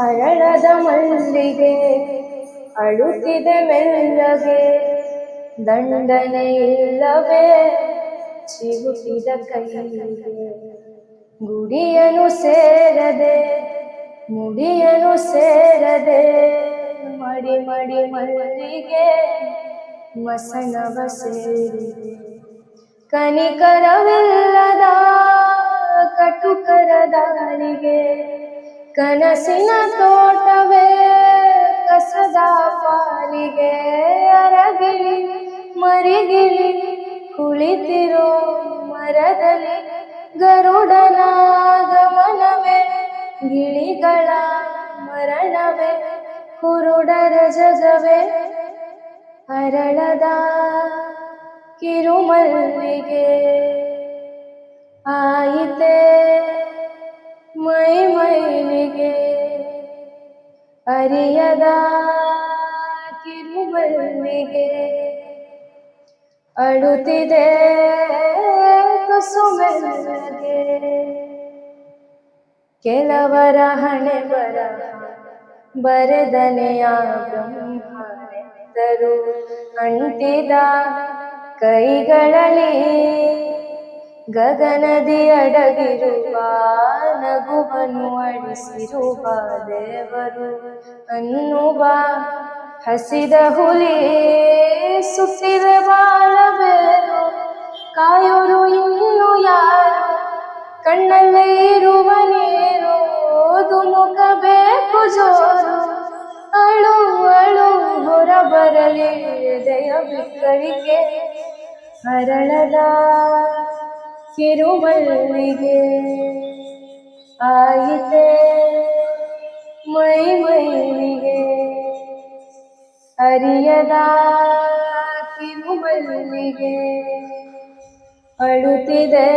ಹರಳದ ಮಲ್ಲಿಗೆ ಅಳುತ್ತಿದೆ ಮೆಲ್ಲಗೆ ದಂಡನೆ ಇಲ್ಲವೇ? ಚಿಗುಟಿದ ಕೈಗೆ ಗುಡಿಯನು ಸೇರದೆ, ಮುಡಿಯನು ಸೇರದೆ, ಮಡಿ ಮಡಿ ಮಲ್ಲಿಗೆ ಮಸಣವ ಸೇರಿದೆ. ಕನಿಕರವಿಲ್ಲದ ಕಟುಕರ ದಾಳಿಗೆ ಕನಸಿನ ತೋಟವೇ, ಕಸದ ಪಾಲಿಗೆ ಅರಗಿಳಿ ಮರಿಗಿಳಿ ಕುಳಿತಿರೋ ಮರದಲ್ಲಿ ಗರುಡನ ಗಮನವೇ ಗಿಳಿಗಳ ಮರಣವೇ ಕುರುಡರ ಜಗವೇ ಅರಳದಾ ಕಿರುಮಲ್ಲಿಗೆ. ಮೈಲಿಗೆ ಅರಿಯದ ಕಿರುಬಲ್ಲಿಗೆ ಅಳುತ್ತಿದೆ ಕುಸುಮಲ್ಲಿಗೆ. ಕೆಲವರ ಹಣೆ ಬರ ಬರೆದನೆಯ ಬ್ರಹ್ಮರು ಅಂಟಿದ ಕೈಗಳಲ್ಲಿ ಗಗನದಿ ಅಡಗಿರುವ ನಗುವನ್ನು ಅಳಿಸಿರುವ ದೇವರು. ಅನ್ನುವ ಹಸಿದ ಹುಲಿ ಸುತ್ತಿದ ಬಾಳಬೇರು. ಕಾಯೋರು ಇನ್ನು ಯಾರು? ಕಣ್ಣಲ್ಲೇ ಇರುವ ನೀರು ಧುಮುಕಬೇಕು ಜೋರು. ಅಳು ಅಳು, ಹೊರ ಬರಲಿ ದಯ ಬಿಕ್ಕಳಿಗೆ. ಹರಳದ ಕಿರುಮಲ್ಲಿಗೆ ಆಯಿತೆ? ಮೈ ಮೈಲಿಗೆ ಅರಿಯದ ಕಿರುಮಲ್ಲಿಗೆ ಅಳುತ್ತಿದೆ.